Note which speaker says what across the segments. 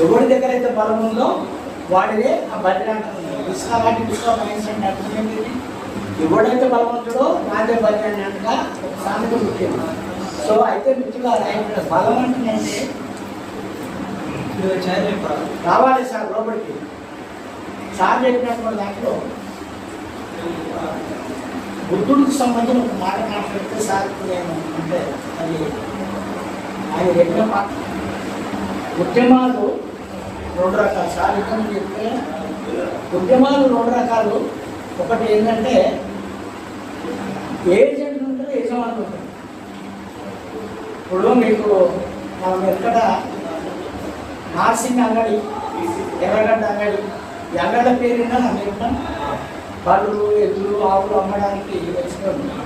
Speaker 1: ఎవరి దగ్గర అయితే బలం ఉందో వాడిదే ఆ అంటారు ఇసుక వాటి ఇసుక అంటే ఏంటి ఎవడైతే బలవంతుడో నాదే అన్నట్టుగా ఒక సామెత ముఖ్యం సో అయితే మిత్రులారా ఇక్కడ బలం అంటుందంటే రావాలి సార్ లోపలికి. సార్ చెప్పినటువంటి దాంట్లో బుద్ధుడికి సంబంధించిన ఒక మాట మాట్లాడితే సార్ నేను అంటే అది ఆయన చెప్పిన మాట ఉద్యమాలు రెండు రకాలు. సార్ ఇక్కడ చెప్తే ఉద్యమాలు రెండు రకాలు. ఒకటి ఏంటంటే ఏజెంట్లు ఉంటారు యజమానులు ఉంటారు. ఇప్పుడు మీకు మనం ఎక్కడ నార్సింగ్ అంగడి ఎర్రగడ్డ అంగడి ఈ పేరు పేరున్నా మీరు బళ్ళు ఎద్దులు ఆవులు అమ్మడానికి వచ్చినప్పుడు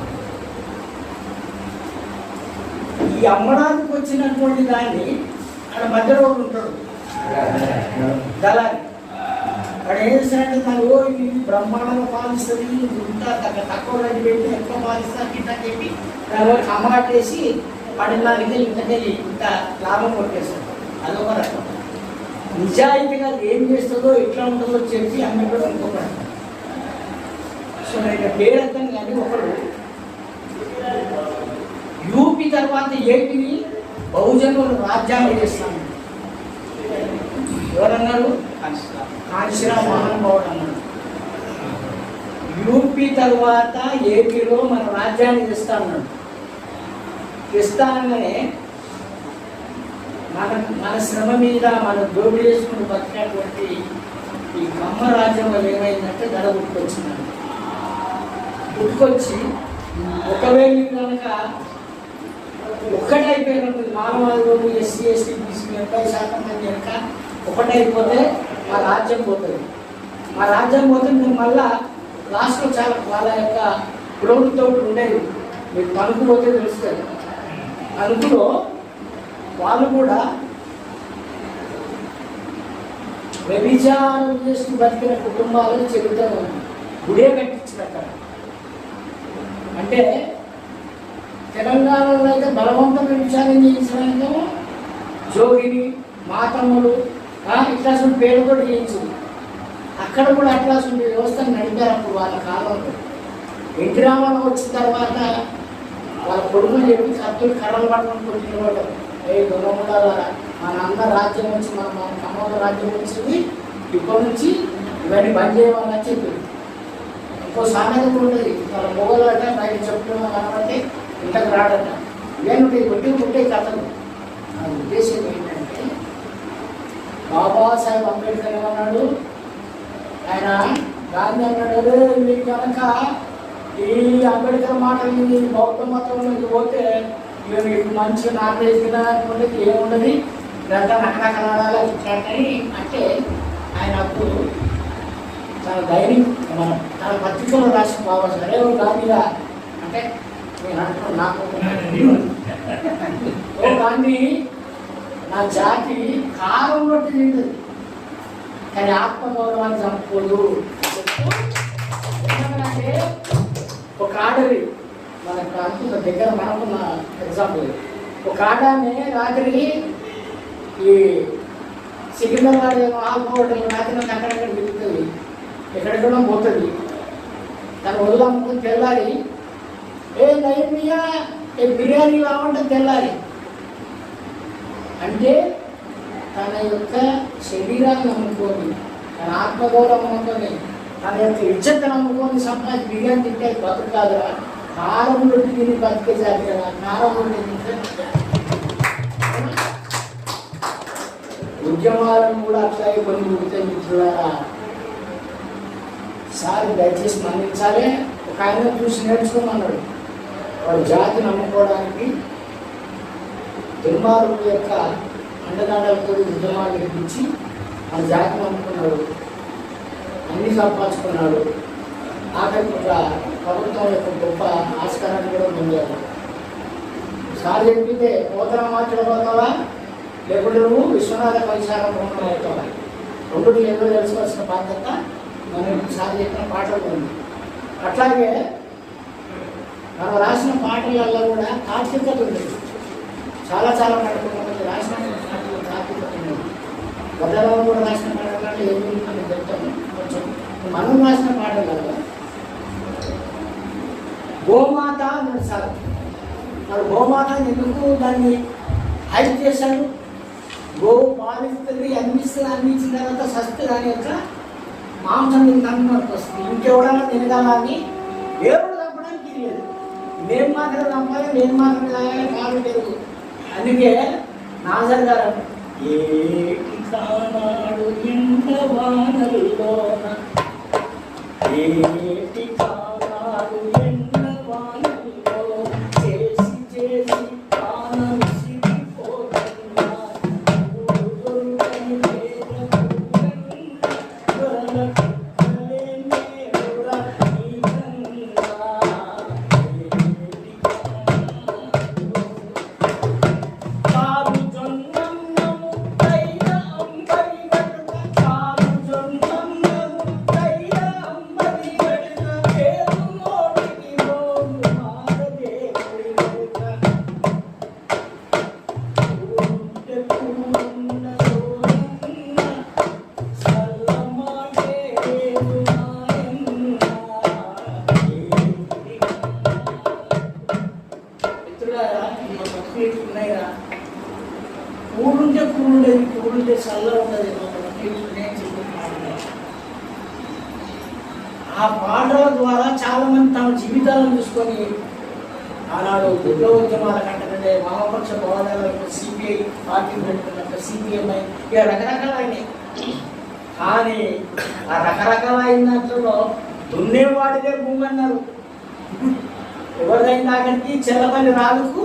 Speaker 1: ఈ అమ్మడానికి వచ్చినటువంటి దాన్ని అక్కడ మధ్యలో ఒకడు ఉంటాడు. దళారి. వాడు ఏం చేశాడంటే తను ఓ ఇది బ్రహ్మాండంగా పాలిస్తుంది ఇది తగ్గ తక్కువ రెడ్డి పెట్టి ఎక్కువ పాలిస్తాను ఇట్లా చెప్పి దాని వరకు అమ్మగాటేసి ఇంతకెళ్ళి ఇంత లాభం కొట్టేస్తాడు అదొక రకం. నిజాయితీగా ఏం చేస్తుందో ఎట్లా ఉంటుందో చెప్పి అమ్మేటోడు ఇంకొక రకం సో నేను పేరర్థం కానీ ఒకడు. యూపీ తర్వాత ఏపీని బహుజనులు రాజ్యాన్ని చేస్తాను ఎవరన్నారు? కాంశీరామ్ మహానుభావుడు అన్నాడు యూపీ తర్వాత ఏపీలో మన రాజ్యాన్ని ఇస్తానన్నాడు ఇస్తానగానే మన మన శ్రమ మీద మన దోడు చేసుకుని బతికినటువంటి ఈ కమ్మ రాజ్యంలో ఏమైందంటే గడ గుర్తుకొచ్చినాడు గుర్తుకొచ్చి ఒకవేళ కనుక ఒక్కటైపోయినప్పుడు మానవాళిలో ఎస్సీ ఎస్టీ బీసీ డెబ్బై శాతం మంది కనుక ఒకటైపోతే మా రాజ్యం పోతుంది. మా రాజ్యం పోతే మేము మళ్ళా లాస్ట్లో చాలా వాళ్ళ యొక్క పురోగతితో ఉండేది. మీకు తణుకు పోతే తెలుస్తుంది. తణుకులో వాళ్ళు కూడా వ్యభిచారం చేసి బతికిన కుటుంబాలను చెబుతారు. గుడే కట్టించిన అక్కడ అంటే తెలంగాణలో అయితే బలవంతమైన విచారం చేయించడానికేమో జోగిని మాతమ్మలు ఆ, పేరు కూడా చేయించింది అక్కడ కూడా అట్లాంటి వ్యవస్థను నడిపారు అప్పుడు వాళ్ళ కాలంలో. ఎన్టీ రామారావు వచ్చిన తర్వాత వాళ్ళ కొడుకులు చెప్పి కత్తులు కర్రలు పట్టుకొని కొట్టినవాడు ఏ దొంగముడారా మన అన్న రాజ్యం నుంచి మన మన కమ్మల రాజ్యం వచ్చింది ఇప్పటి నుంచి ఇవన్నీ బంద్ చేయమని చెప్పి ఇంకో సామెత కూడా ఉంటుంది వాళ్ళ మొగలు అంటే నాకు చెప్తున్నా కాబట్టి ఇంతకు రాడట ఇవేంటి కొట్టి కొట్టే కథలు నా ఉద్దేశం ఏంటంటే బాబాసాహెబ్ అంబేద్కర్ ఏమన్నాడు ఆయన గాంధీ అన్నాడు "అరే, మీకు కనుక ఈ అంబేద్కర్ మాటలు విని బౌద్ధ మతంలోకి పోతే ఇక మీకు మంచి నాలెడ్జ్ కదా అనుకుంటే ఏముండదు? ఇదంతా నక్కనక్కలాడాలి ఇచ్చాడని అంటే ఆయన అప్పుడు తన ధైర్యం మన తన పత్రికలో రాసిన బాబా సరే ఓ గాంధీగా అంటే ఓ గాంధీ నా జాతి కారం రొట్టె తింటుంది కానీ ఆత్మగౌరవాన్ని చంపుకోదు ఎందుకంటే ఒక ఆడది మనకు అనుకున్న దగ్గర మనకున్న ఎగ్జాంపుల్ ఒక ఆడాన్ని రాత్రి ఈ సికింద్రాబాద్ ఏమో హోటల్ రాత్రి అక్కడక్కడ తిరుగుతుంది. ఎక్కడెక్కడో పోతుంది. తను వదిలమ్ముకుని తెల్లారి ఏ నైర్మియా ఏ బిర్యానీ కావాలంటే తెల్లాలి అంటే తన యొక్క శరీరాన్ని నమ్ముకొని తన ఆత్మగౌరవం నమ్ముకొని తన యొక్క ఇజ్జత్ నమ్ముకొని సంపాది బిర్యానీ తింటే బతుకు కాదురా కారం రొట్టి తిని బతికే జాతి కదా కారం రొట్టి తింటే ఉద్యమాలను కూడా అట్లాగే కొన్ని ఉడితే మిత్రులారా సార్ దయచేసి మన్నించాలి. ఒక ఆయన చూసి నేర్చుకోమన్నాడు. వాడు జాతి నమ్ముకోవడానికి దుర్మార్గుల యొక్క అండదండలతో ఉద్యమాన్ని నిర్మించి ఆ జాతి నమ్ముకున్నాడు. అన్ని సంపాదించుకున్నాడు ఆఖరికి ఒక ప్రభుత్వం యొక్క గొప్ప ఆస్కారాన్ని కూడా పొందాడు. సార్ చెప్పితే పోతన మాట్లాడబోతావా లేకుంటే నువ్వు విశ్వనాథ పరిచారం భ్రమణం అవుతావా రెండు ఏదో తెలుసుకోవాల్సిన బాధ్యత? మనం సార్ చెప్పిన పాటలు ఉంది అట్లాగే మనం రాసిన పాటలల్లో కూడా తాత్వికత ఉంది. చాలా చాలా పాటలు రాసిన పాటలు తాత్వికత ఉంది. వదలవారు కూడా రాసిన పాటలు ఏమి మనం చెప్తాము కొంచెం మనం రాసిన పాటలు గోమాత అన్నాడు సార్ మరి గోమాత ఎందుకు దాన్ని హైప్ చేశాడు గో పాలిస్తుంది అందిస్తుంది అందించిన తర్వాత సస్తు దాని యొక్క మాంసం నీకు వస్తుంది. ఇంకెవడన్నా తినగలని దేవుడు నేను మాత్రం నమ్మాలి నేను మాత్రం తాగాలి కాదు లేదు అందుకే నాజర్ గారు ఏటి కానాడు ఇంత వానల్లోన? ఏటి చల్ల ఉండదు ఆ పాటల ద్వారా చాలా మంది తమ జీవితాలను చూసుకొని ఆనాడు దుర్గ ఉద్యమాల కంటే వామపక్ష పోరాటాలకు సిపిఐ పార్టీ పెట్టుకున్నట్టు సిపిఎంఐ ఇక రకరకాలైనవి కానీ ఆ రకరకాలైన దాంట్లో దున్నేవాడిదే భూమి అన్నారు ఎవరిదైనా అక్కడికి చెల్లపల్లి రాళ్ళకు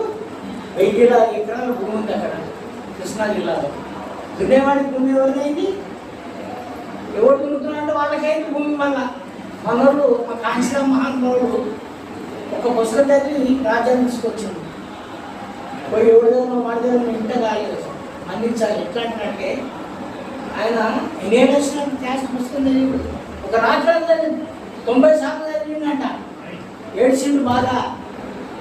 Speaker 1: వెయ్యి ఎకరాల భూమి ఉంది అక్కడ కృష్ణా జిల్లాలో. దున్నేవాడికి భూమి ఎవరిదైంది ఎవరు దున్నుతున్నారంటే వాళ్ళకైంది భూమి మళ్ళా. మనోళ్ళు మా కాంచీరామ్ మహాత్మరుడు ఒక పుస్తకం చదివి రాజ్యాన్ని తీసుకొచ్చింది పోయి ఎవరిదేమో వాడిదేమో ఇంట కాలేదు అందించాలి ఎట్లా అంటే ఆయన ఎన్ని క్యాస్ట్ క్యాష్ పుస్తకం చదివి ఒక రాజ్యాన్ని చదివి తొంభై శాతం చదివిందంట ఏడ్చిండు బాగా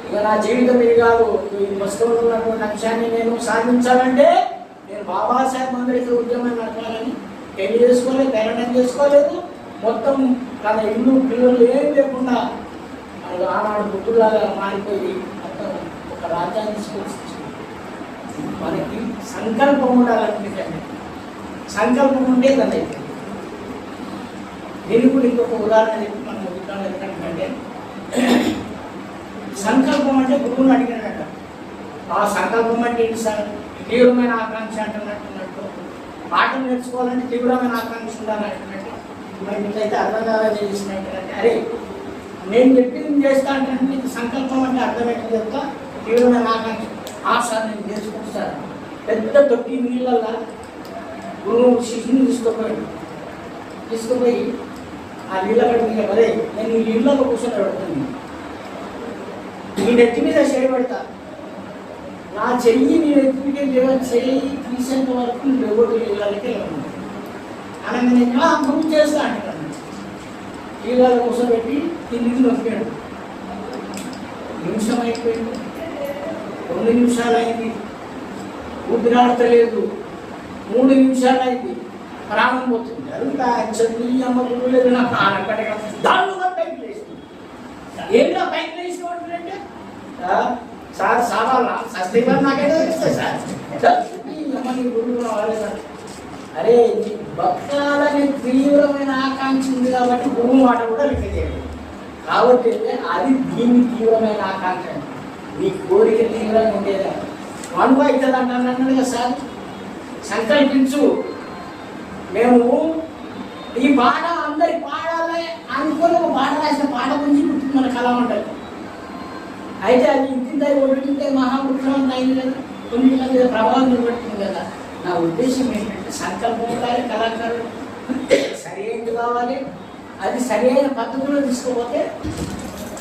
Speaker 1: ఇక నా జీవితం ఇది కాదు. ఈ పుస్తకంలో ఉన్నటువంటి అంశాన్ని నేను సాధించాలంటే బాబాసాహెబ్ అంబేద్కర్ ఉద్యమం నడపాలని పెళ్ళి చేసుకోలేదు పేరెంటం చేసుకోలేదు. మొత్తం తన ఇల్లు పిల్లలు ఏం లేకుండా ఆనాడు బుద్ధులాగా మారిపోయి మొత్తం ఒక రాజ్యాన్ని తీసుకొచ్చింది మనకి సంకల్పం ఉండాలనిపించండి సంకల్పం ఉంటే కదా దీనికి కూడా ఇంకొక ఉదాహరణ చెప్పి మనం ఉదాహరణ ఎందుకంటే సంకల్పం అంటే గురువుని అడిగినట్ట. ఆ సంకల్పం అంటే ఏంటి సార్? తీవ్రమైన ఆకాంక్ష అంటున్నట్టున్నట్టు. పాఠం నేర్చుకోవాలంటే తీవ్రమైన ఆకాంక్ష ఉండాలంటున్నట్టు. మరి మీకైతే అర్థం కావాలని చేసినట్టు అరే నేను చెప్పింది చేస్తా అంటే నీకు సంకల్పం అంటే అర్థం చెప్తా? తీవ్రమైన ఆకాంక్ష. ఆ సార్ నేను నేర్చుకుంటాను పెద్ద తొట్టి నీళ్ళల్లో గురువు శిష్యుని తీసుకుపోయాడు తీసుకుపోయి ఆ నీళ్ళ కడిగిన అదే నేను ఈ నీళ్ళలో కూర్చొని పెడుతున్నాను నీ నెత్తి మీద చేయబడతా నా చెయ్యి నేను ఎత్తుకే లేదా చేయి చెయ్యి తీసేంత వరకు నువ్వు ఎవరు అనగా నేను ఇలా నువ్వు చేస్తా అంటాను నీళ్ళలో కూర్చోబెట్టి తిరిగి నొక్కాడు. నిమిషం అయిపోయింది. రెండు నిమిషాలు అయింది ఊపిరాడతలేదు మూడు నిమిషాలు అయింది ప్రాణం పోతుంది. అదంతా చదివి అమ్మ గురువు లేదు. నా ప్రాణం కట్టగా దానిలో పైకి లేస్తుంది ఏంటో పైకి లేచిన అంటే సార్ సావాలా సస్తిగా నాకేదో తెలుస్తుంది సార్. నీ అరే నీ భక్తాలని తీవ్రమైన ఆకాంక్ష ఉంది కాబట్టి గురువు మాట కూడా లెక్క చేయండి కాబట్టి అది దీని తీవ్రమైన ఆకాంక్ష. నీ కోరిక తీవ్రంగా ఉండేదా. అనుభవ అవుతుంది అంటాను కదా సార్. సంకల్పించు. మేము ఈ పాట అందరి పాడాలి అనుకోని ఒక పాట రాసిన పాట గురించి మన కళ ఉంటుంది అయితే అది ఇంటింత ఒకటింటే మహావృక్షం ఉన్నాయి కదా. కొన్ని మంది ప్రభావం నిలబడుతుంది కదా. నా ఉద్దేశం ఏంటంటే సంకల్పం ఉండాలి కళాకారుడు సరి అయింది కావాలి. అది సరి అయిన పద్ధతిలో తీసుకుపోతే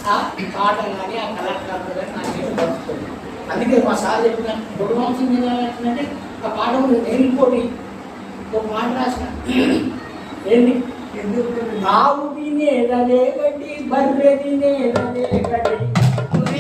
Speaker 1: ఆ పాట కానీ ఆ కళాకారులు కానీ నాకేం బతుకుతుంది అందుకే మా సార్ చెప్పిన గురువంశం ఏంటంటే ఆ పాట ఉంది నేను ఇంకోటి ఒక మాట రాసిన. ఏంటి? ఎందుకు? నావు గడ్డి బర్రె తినేదలే గడ్డి తినేదలే గడ్డి బర్రె తినేదలే గడ్డి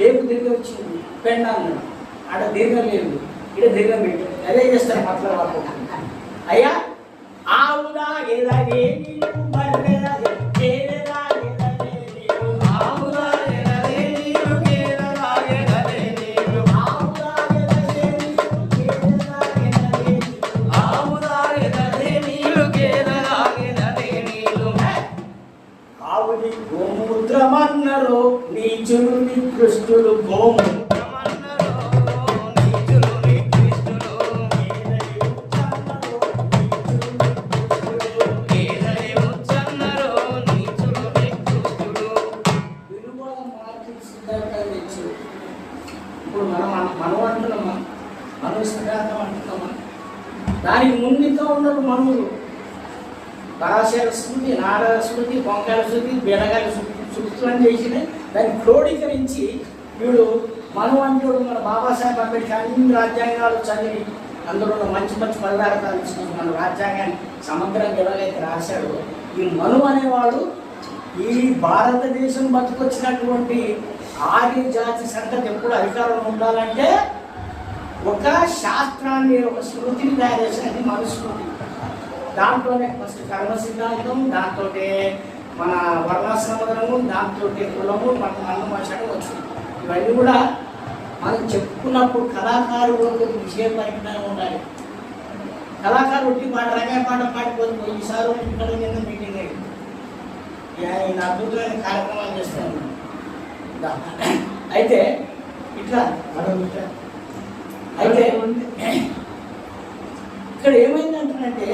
Speaker 1: రేపు తిరిగి వచ్చింది. పెండ అన్నాడు ఆడ దీర్ఘం లేదు. ఇక్కడ దీర్ఘం పెట్టాడు అదే చేస్తారు పట్ల వాళ్ళు అయ్యా ఆవుదా ఏదా నీకు మనువులు పరాశర శృతి నారద శృతి పొంకాల శృతి బెనగాల శృతులను చేసిన దాన్ని క్రోడీకరించి వీడు మనువంతుడు మన బాబాసాహెబ్ అంబేద్కర్ అన్ని రాజ్యాంగాలు చదివి అందులో ఉన్న మంచి మంచి పదార్థాలు ఇచ్చిన మన రాజ్యాంగాన్ని సమగ్రంగా ఎవరైతే రాశాడో ఈ మను అనేవాడు ఈ భారతదేశం బతుకొచ్చినటువంటి ఆర్య జాతి సంతతి ఎప్పుడు అధికారంలో ఉండాలంటే ఒక శాస్త్రాన్ని ఒక స్మృతిని తయారు చేసినది మనుస్మృతి. దాంట్లోనే ఫస్ట్ కర్మ సిద్ధాంతం దాంతో మన వర్ణాశ్రమము దాంతో కులము మన అన్నమాషడం వచ్చింది ఇవన్నీ కూడా మనం చెప్పుకున్నప్పుడు కళాకారులకు విషయ పరిజ్ఞానం ఉండాలి. కళాకారుడు ఉట్టి పాట రంగా పాట పాడిపోతుంది ఈసారి ఇక్కడ నిన్న మీటింగ్ అయింది ఆయన అద్భుతమైన కార్యక్రమాలు చేస్తాను అయితే ఇట్లా అయితే ఇక్కడ ఏమైందంటే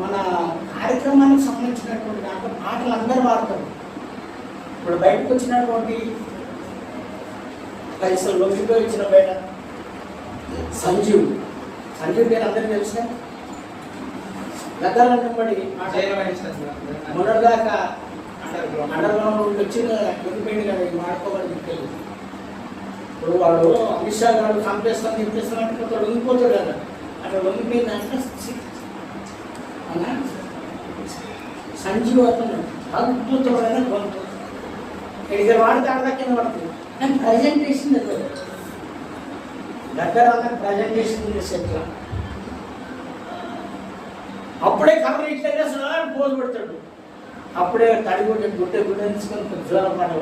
Speaker 1: మన కార్యక్రమానికి సంబంధించినటువంటి దాంట్లో పాటలు అందరూ పాడతారు ఇప్పుడు బయటకు వచ్చినటువంటి పైసలు లొంగిపోయి ఇచ్చిన బయట సంజీవ్. సంజీవ్ పేరు అందరికీ తెలిసిన? గద్దాల వెంబడి మొన్నటిదాకా అండర్ గ్రౌండ్ వచ్చిన లొంగిపోయింది కదా ఇది దిక్కెళ్ళి ఇప్పుడు వాడు అమిత్ షా గారు చంపేస్తాను చంపేస్తాను అంటే కొంత లొంగిపోతాడు కదా. అట్లా లొంగిపోయింది అంటే అన్నా అద్భుతమైన గొంతు ఇద్దరు వాడితే అడదక్కిన పడుతుంది కానీ ప్రజెంటేషన్ దగ్గర అన్న ప్రజెంటేషన్ చేసేట్లా అప్పుడే కర్ర ఇట్లా సార్ పోజు పెడతాడు. అప్పుడే తడి గుడ్డ గుడ్డ గుడ్డ తీసుకొని కొంచెం జ్వరం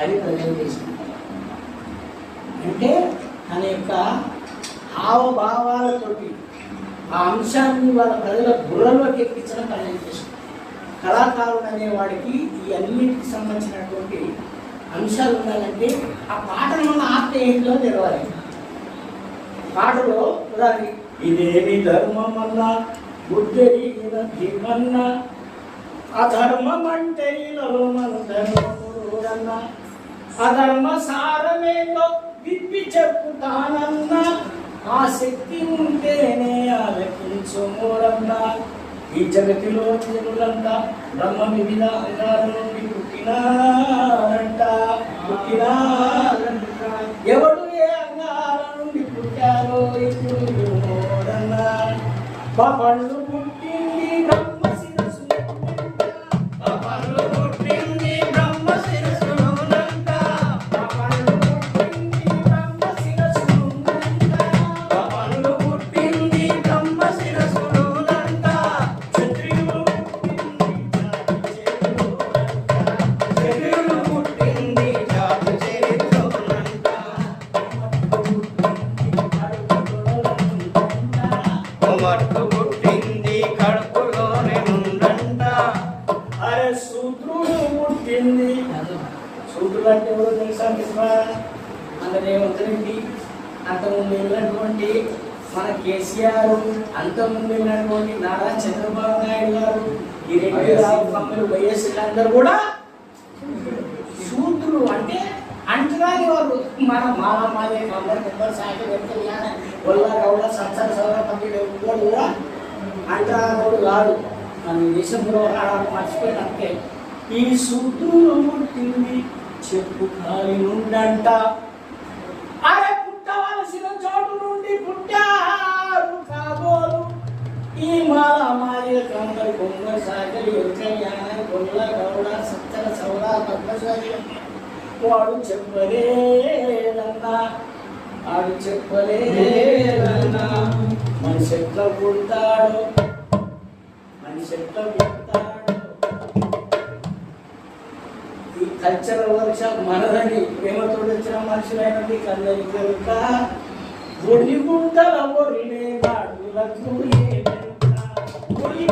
Speaker 1: అది ప్రజెంటేషన్ అంటే తన యొక్క హావభావాలతోటి ఆ అంశాన్ని వాళ్ళ ప్రజల బుర్రలోకి ఎక్కించడం ప్రజెంటేషన్ కళాకారుడు అనేవాడికి ఈ అన్నిటికి సంబంధించినటువంటి అంశాలు ఉండాలంటే ఆ పాటల వల్ల ఆత్మ ఏంటో తెలవాలి. పాటలో ఉదాహరణ ఇదేమి ధర్మమన్నా బుద్ధెరిగిన భీమన్నా అధర్మం అంటే అధర్మ సారమేదో విప్పి చెప్పుతానన్నా ఆ శక్తి ఉంటేనే ఆలకించు మూడన్నా ఈ జగతిలో జనులంతా బ్రహ్మ వివిధ అంగాల నుండి పుట్టినారంట. పుట్టినారంట. ఎవడు ఏ అంగాల నుండి పుట్టారో ఇప్పుడు మూడన్నా వైఎస్ కూడా శూద్రులు అంటే అంటరాని వాళ్ళు. మన మాల మాదే అందరూ కుమ్మలు సాగి వెళ్తే ఒళ్ళ గౌడ సంసార సౌర పంపిణీ కూడా అంటాడు కాదు. మన దేశం ఆడ మర్చిపోయినట్టే ఈ శూద్రులు పుట్టింది చెప్పు కాలి నుండంట. మాలిక కమ్మరి బొమ్మ సాగరి ఎరుకయ్య గొల్ల గౌడ సత్తర సౌడ పద్మశాలి. వాడు చెప్పలేదన్నా. వాడు చెప్పలేదన్నా. మనిషి ఎట్లా పుడతాడు. మనిషి ఎట్లా పుడతాడు. ఈ కల్చరల్ వర్క్షాప్ మనదని ప్రేమతో వచ్చిన మనుషులైనది కందరి కనుక ఒడి గుంటల ఒరినే గాడులకు ఏమెరుక? ఒడి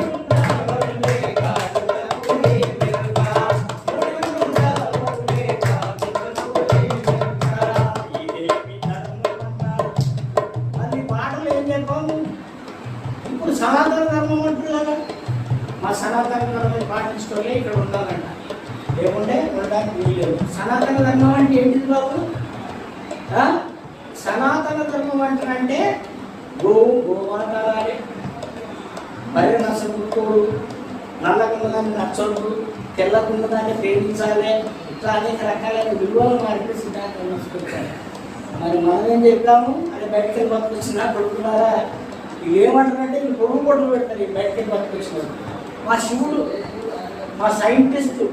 Speaker 1: ఉన్నదాన్ని ప్రేమించాలి ఇట్లా అనేక రకాలైన విలువలు మార్పి సిద్ధాంతం తీసుకుంటారు మరి మనం ఏం చెప్పాము అది బయటకి బతుకొచ్చిన కొడుకున్నారా ఏమంటారంటే వీళ్ళు పొడుగు పొడుగు పెట్టారు బయటకి బతుకొచ్చిన మా శివుడు మా సైంటిస్టు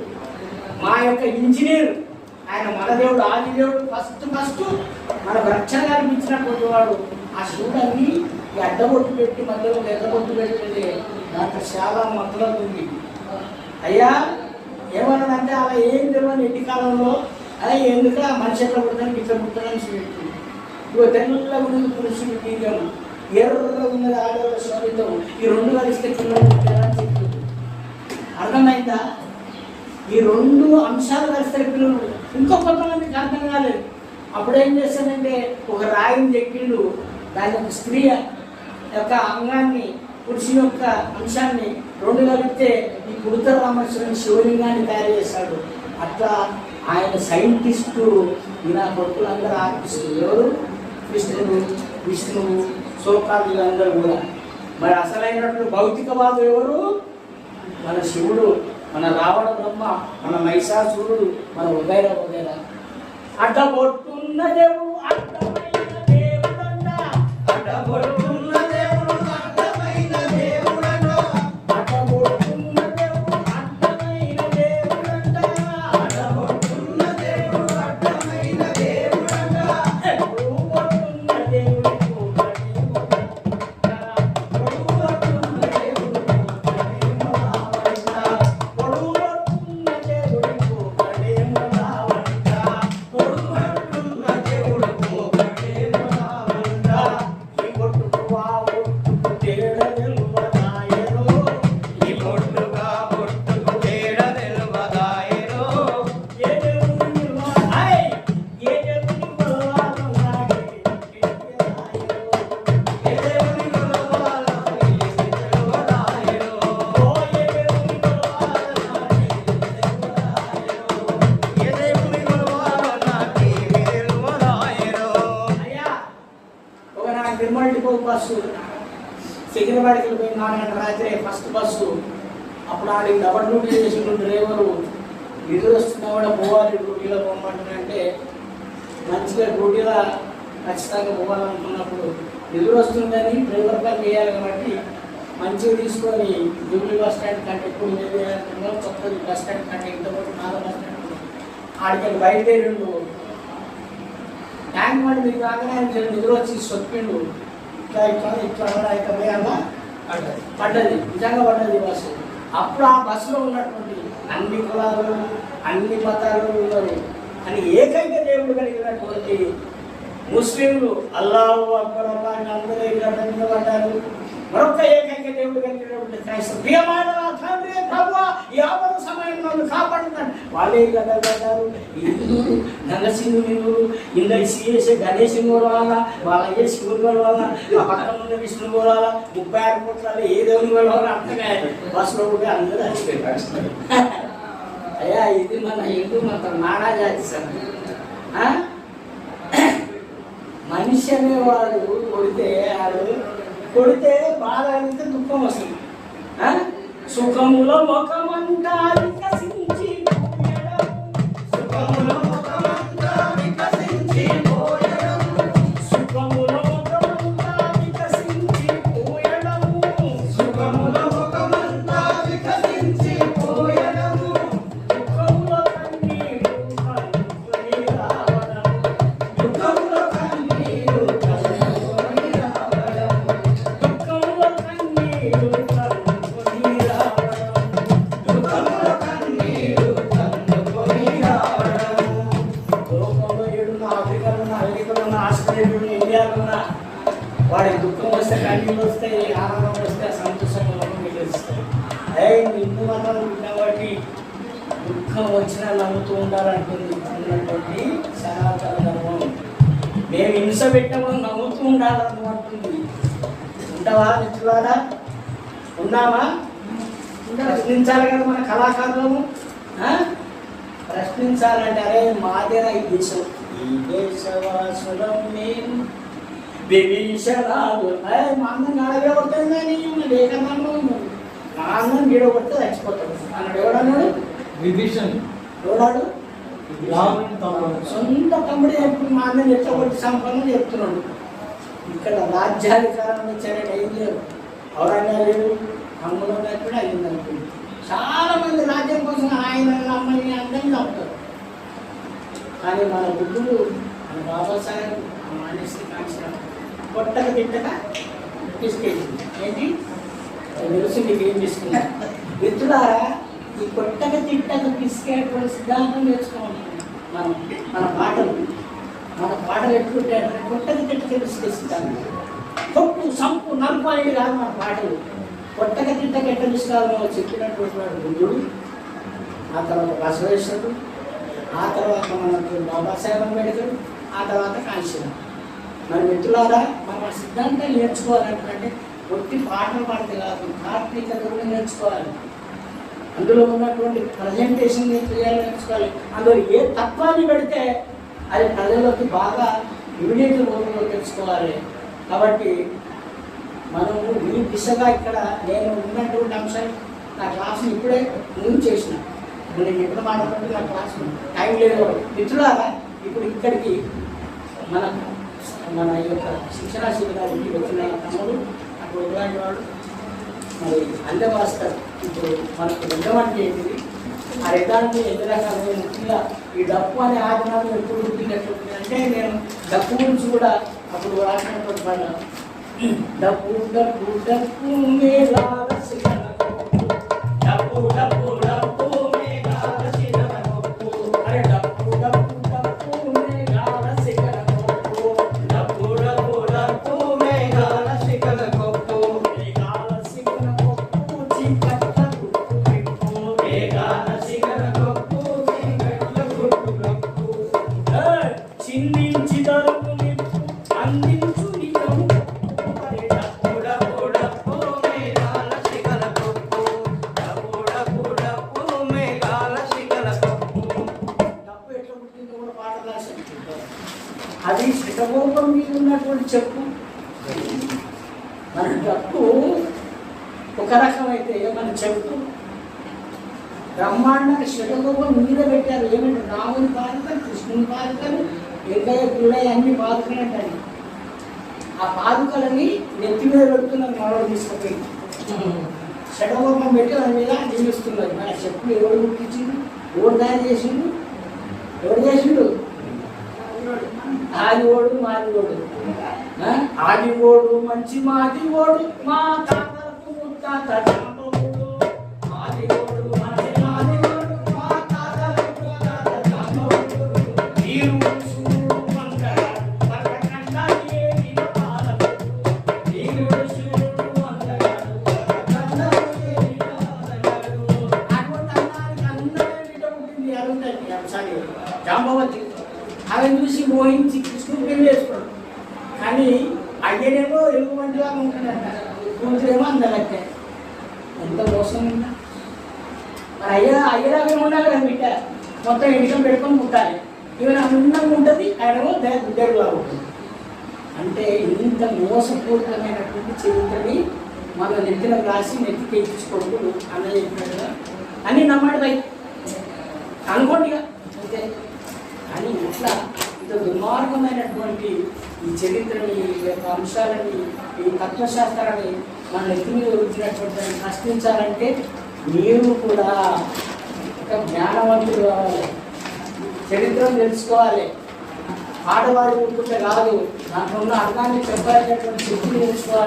Speaker 1: మా యొక్క ఇంజనీర్ ఆయన మనదేవుడు ఆదిదేవుడు ఫస్ట్ ఫస్ట్ మన రక్షణ కల్పించినటువంటి వాడు ఆ శివుడు అన్ని ఈ అడ్డబొట్టు పెట్టి మధ్యలో ఎద్ద ఎర్రబొట్టు పెట్టి దాంట్లో చాలా మతలం ఉంది. అయ్యా ఏమన్నదంటే అలా ఏం తెలియని ఎట్టి కాలంలో అలా ఎందుకు ఆ మనిషి ఎట్లా పుడతాను ఇట్లా పుడతానని చెప్పింది ఇగో తెల్లగా ఉన్నది పురుషుడు బీజం ఎర్రగా ఉన్నది ఆడవాళ్ళ శోభితం ఈ రెండు కలిస్తే పిల్లలు పుట్టారని చెప్తుంది. అర్థమైందా? ఈ రెండు అంశాలు కలిస్తే పిల్లలు ఇంకో కొంతమందికి అర్థం కాలేదు. అప్పుడు ఏం చేస్తానంటే ఒక రాయిని చెక్కిండు దాని యొక్క స్త్రీ యొక్క అంగాన్ని పురుషుని యొక్క అంశాన్ని రెండు కలిపితే ఈ కుడుత రామేశ్వరుని శివలింగాన్ని తయారు చేశాడు. అట్లా ఆయన సైంటిస్టు ఈయన భక్తులందరూ కొడుకులందరూ ఆర్టిస్టులు ఎవరు? కృష్ణుడు విష్ణువు శోకాదులందరూ కూడా. మరి అసలైనటువంటి భౌతికవాదు ఎవరు? మన శివుడు మన రావణ బ్రహ్మ మన మహిషాసురుడు మన ఉదయ ఉదయ అడ్డబొట్టున్న దేవుడు అడ్డమైన దేవుడంట ఎదురొస్తుందని నిధులు డ్రైవర్ పని చేయాలి కాబట్టి మంచిగా తీసుకొని జూబ్లీ బస్ స్టాండ్ కంటే ఎక్కువ మీద చేయాలనుకున్నాం కొత్తది బస్ స్టాండ్ కంటే ఇంతకుముందు నాలుగు బస్ స్టాండ్ ఆడికి బయలుదేరిండు. ట్యాంక్ వాడి మీకు రాగానే ఆయన నిద్ర వచ్చి సొప్పిండు. ఇట్లా ఇట్లా ఇట్లా అలా ఇట్లా పోయాలా పడ్డది. పడ్డది. నిజంగా పడ్డది బస్సు. అప్పుడు ఆ బస్సులో ఉన్నటువంటి అన్ని కులాలు అన్ని మతాలు ఉన్నారు. అని ఏకైక దేవుడు కలిగినటువంటి ముస్లింలు అల్లాహు అక్బర్ అల్లా అని అందరూ ఇక్కడ నిలబడ్డారు. మరొక ఏకైక దేవుడు కలిగినటువంటి క్రైస్తవు ప్రియమైన తండ్రి ప్రభువా ఈ సమయం నన్ను కాపాడుతాను వాళ్ళే గడ్డారు? హిందువులు నగసింహులు ఇంద సిఎస్ఏ గణేష్ గొడవాల వాళ్ళ అయ్యే శివుడు గొడవాల ఆ పక్కన ఉన్న విష్ణు గొడవాల ముప్పై ఆరు కోట్లలో ఏ దేవుని గొడవాల అర్థమే బస్సులో కూడా అందరూ చచ్చిపోయారు అయ్యా ఇది మన హిందూ మతం నాడా జాతి సార్. మనిషి అనేవాడు కొడితే వాడు కొడితే బాధ కలిగితే దుఃఖం వస్తుంది ఆ? సుఖములో ముఖమంతా అమెరికాలో ఉన్న ఆస్ట్రేలియాలో ఉన్న దుఃఖం వస్తే కన్నీళ్ళు వస్తాయి ఆనందం వస్తే సంతోషంగా తెలుస్తాయి అయ్యి హిందూ మతం కాబట్టి దుఃఖం వచ్చినా నవ్వుతూ ఉండాలంటుంది అన్నటువంటి సనాతన ధర్మం. మేము హింస పెట్టినప్పుడు నవ్వుతూ ఉండాలనుకుంటుంది. ఉంటావా మిత్రులారా? ఉన్నామా? ప్రశ్నించాలి కదా మన కళాకారులము ప్రశ్నించాలంటే అరే మాదేరా ఈ దేశం దేశవాసులం మేము మా కానీ గీడగొడితే చచ్చిపోతాడు. అన్నాడు ఎవడన్నాడు
Speaker 2: విభీషణ్
Speaker 1: ఎవడాడు?
Speaker 2: రాముని తమ్ముడు.
Speaker 1: సొంత తమ్ముడు మా అందం ఎచ్చగొట్టి సంపన్నం చెప్తున్నాడు. ఇక్కడ రాజ్యాధికారం వచ్చారని ఏం లేవు ఔరంగజేబు అమ్ములో కూడా అయింది అనుకుంది చాలా మంది రాజ్యం కోసం ఆయన అమ్మని అందరినీ చంపుతారు కానీ మన బుద్ధుడు మన బాబాసాహెబ్ మానేసి కాల్చిన కొట్టక తిట్టక తీసుకెళ్ళింది. ఏంటి? అది తెలిసి నీకు ఏం మిత్రులారా ఈ కొట్టక తిట్టక తీసుకెళ్ళటువంటి సిద్ధాంతం నేర్చుకోవాలి. మనం మన పాటలు. మన పాటలు ఎట్లుంటే కొట్టక తిట్టక సిద్ధాంతం. కొట్టు సంపు నలుపు అనేది కాదు మన పాటలు. కొట్టక తిట్టక ఎట్ట తీసుకోవాలో చెప్పినటువంటి వాడు బుద్ధుడు ఆ తర్వాత బసవేశ్వరుడు. ఆ తర్వాత మనకు బాబాసాహెబ్ అంబేద్కర్ ఆ తర్వాత కాంశీరామ్ మరి మిత్రులారా మనం ఆ సిద్ధాంతాలు నేర్చుకోవాలంటే ఒట్టి పాటలు పాడితే కాదు కార్తీకత కూడా నేర్చుకోవాలి. అందులో ఉన్నటువంటి ప్రజెంటేషన్ చేయాలి నేర్చుకోవాలి. అందులో ఏ తత్వాన్ని పెడితే అది ప్రజల్లోకి బాగా ఇమీడియట్ రూపంలో తెలుసుకోవాలి. కాబట్టి మనము ఈ దిశగా ఇక్కడ నేను ఉన్నటువంటి అంశాన్ని నా క్లాస్ని ఇప్పుడే ముందు చేసినాను ఇప్పుడు ఎక్కడ మాట్లాడుతుంది మాట్లాడుతుంటే క్లాస్ టైం లేదు. మిత్రులారా ఇప్పుడు ఇక్కడికి మన మన యొక్క శిక్షణా శిబిరానికి వచ్చిన తమ్ముడు అక్కడ ఇలాంటి వాడు? మరి అందభాస్కర్ ఇప్పుడు మనకు రెండవంటి ఏంటిది? ఆ రెండానికి ఎన్ని రకాలు ముఖ్యంగా ఈ డప్పు అనే ఆదినాలు ఎప్పుడు పుట్టినట్టు అంటే నేను డప్పు గురించి కూడా అప్పుడు రాసినటువంటి పైన డప్పు డప్పు డప్పు మేళాల శిఖరకు. పాదుకలు కృష్ణుని పాదుకలు వెంకయ్య పిల్లయ్య అన్ని పాదుకలు ఆ పాదుకలని నెత్తి మీద పెడుతున్నాను మనవాడు తీసుకుపోయి షడకోపం పెట్టి దాని మీద నిలుస్తున్నారు మన చెప్పులు ఎవరు ముట్టించిండు ఎవరు తయారు చేసిండు? ఎవరు చేసిండు? ఆదివోడు మాదివోడు. ఆది ఓడు మంచి మాదివోడు మా తాతలకు ముత్తాత అదేనేమో ఎలుగు మంచిగా ఉంటాడంట కూతురేమో అందలట్టే ఎంత మోసం ఉందా మరి అయ్య అయ్యలాగా ఉండాలి కదా బిడ్డ. మొత్తం ఇంటికం పెట్టుకొని పుట్టాలి. ఈవెన్ అందంగా ఉంటుంది ఆయనేమో దేవుడులా ఉంటుంది. అంటే ఇంత మోసపూరితమైనటువంటి చరిత్రని మన నెత్తిన రాసి నెత్తికి ఎక్కించుకోవడం అన్న చెప్పినట్టుగా అని నమ్మాడు భయ్ అనుకోండి ఇక. అంతే. కానీ ఇట్లా ఎంతో దుర్మార్గమైనటువంటి ఈ చరిత్రని ఈ యొక్క అంశాలని ఈ తత్వశాస్త్రాన్ని మన నెత్తి మీద వచ్చినటువంటి దాన్ని ప్రశ్నించాలంటే మీరు కూడా ఒక జ్ఞానవంతులు కావాలి చరిత్రను తెలుసుకోవాలి. ఆడవాడి ఊరుకుంటే కాదు దాంట్లో ఉన్న అర్థాన్ని చెప్పాలనేటువంటి శక్తిని తెలుసుకోవాలి.